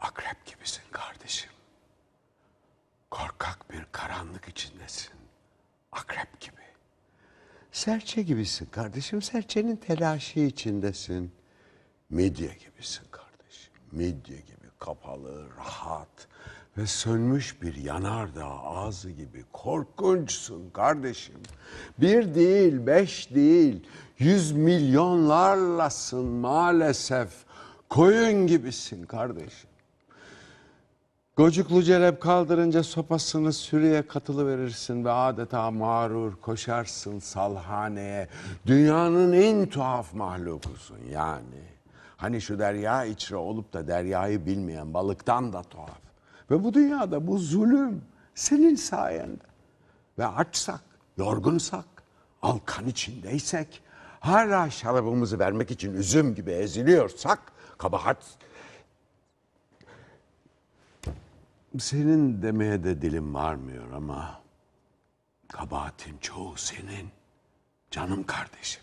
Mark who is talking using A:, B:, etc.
A: Akrep gibisin kardeşim. Korkak bir karanlık içindesin. Akrep gibi. Serçe gibisin kardeşim. Serçenin telaşı içindesin. Midye gibisin kardeşim. Midye gibi kapalı, rahat ve sönmüş bir yanardağ ağzı gibi korkunçsun kardeşim. Bir değil, beş değil, yüz milyonlarlasın maalesef. Koyun gibisin kardeşim. Gocuklu celep kaldırınca sopasını sürüye katılı verirsin ve adeta mağrur koşarsın salhaneye. Dünyanın en tuhaf mahlukusun yani. Hani şu derya içre olup da deryayı bilmeyen balıktan da tuhaf. Ve bu dünyada bu zulüm senin sayende. Ve açsak, yorgunsak, alkan içindeysek, hala şarabımızı vermek için üzüm gibi eziliyorsak, kabahat senin demeye de dilim varmıyor ama kabahatin çoğu senin. Canım kardeşim.